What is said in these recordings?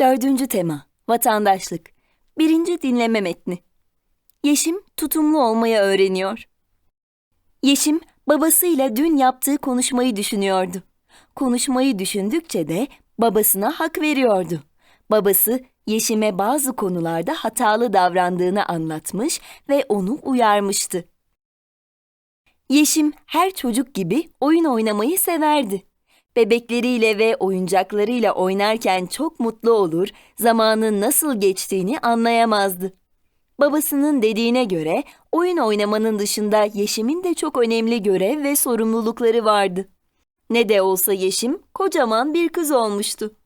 Dördüncü tema, vatandaşlık. Birinci dinleme metni. Yeşim tutumlu olmayı öğreniyor. Yeşim babasıyla dün yaptığı konuşmayı düşünüyordu. Konuşmayı düşündükçe de babasına hak veriyordu. Babası Yeşim'e bazı konularda hatalı davrandığını anlatmış ve onu uyarmıştı. Yeşim her çocuk gibi oyun oynamayı severdi. Bebekleriyle ve oyuncaklarıyla oynarken çok mutlu olur, zamanın nasıl geçtiğini anlayamazdı. Babasının dediğine göre oyun oynamanın dışında Yeşim'in de çok önemli görev ve sorumlulukları vardı. Ne de olsa Yeşim kocaman bir kız olmuştu.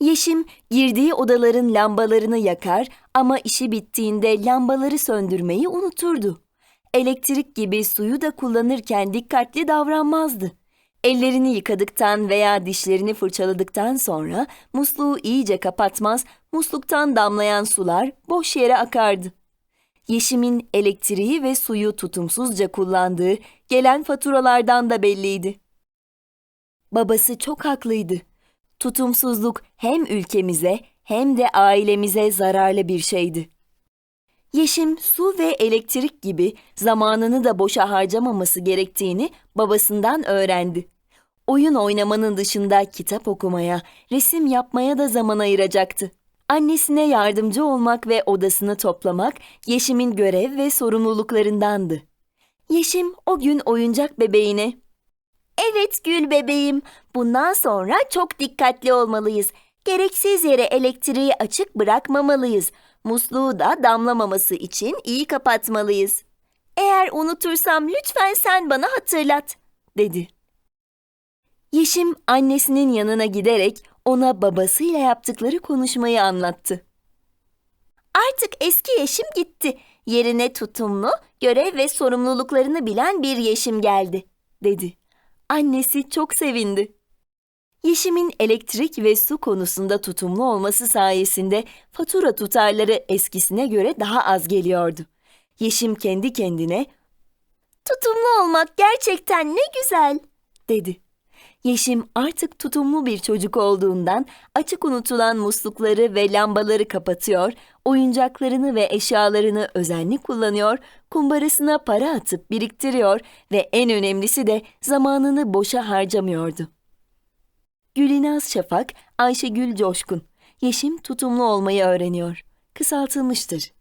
Yeşim girdiği odaların lambalarını yakar ama işi bittiğinde lambaları söndürmeyi unuturdu. Elektrik gibi suyu da kullanırken dikkatli davranmazdı. Ellerini yıkadıktan veya dişlerini fırçaladıktan sonra musluğu iyice kapatmaz, musluktan damlayan sular boş yere akardı. Yeşim'in elektriği ve suyu tutumsuzca kullandığı gelen faturalardan da belliydi. Babası çok haklıydı. Tutumsuzluk hem ülkemize hem de ailemize zararlı bir şeydi. Yeşim su ve elektrik gibi zamanını da boşa harcamaması gerektiğini babasından öğrendi. Oyun oynamanın dışında kitap okumaya, resim yapmaya da zaman ayıracaktı. Annesine yardımcı olmak ve odasını toplamak Yeşim'in görev ve sorumluluklarındandı. Yeşim o gün oyuncak bebeğine Evet Gül bebeğim, bundan sonra çok dikkatli olmalıyız. Gereksiz yere elektriği açık bırakmamalıyız. Musluğu da damlamaması için iyi kapatmalıyız. Eğer unutursam lütfen sen bana hatırlat, dedi. Yeşim annesinin yanına giderek ona babasıyla yaptıkları konuşmayı anlattı. Artık eski Yeşim gitti. Yerine tutumlu, görev ve sorumluluklarını bilen bir Yeşim geldi, dedi. Annesi çok sevindi. Yeşim'in elektrik ve su konusunda tutumlu olması sayesinde fatura tutarları eskisine göre daha az geliyordu. Yeşim kendi kendine "Tutumlu olmak gerçekten ne güzel." dedi. Yeşim artık tutumlu bir çocuk olduğundan açık unutulan muslukları ve lambaları kapatıyor, oyuncaklarını ve eşyalarını özenli kullanıyor, kumbarasına para atıp biriktiriyor ve en önemlisi de zamanını boşa harcamıyordu. Gülінaz Şafak, Ayşegül Coşkun. Yeşim tutumlu olmayı öğreniyor. Kısaltılmıştır.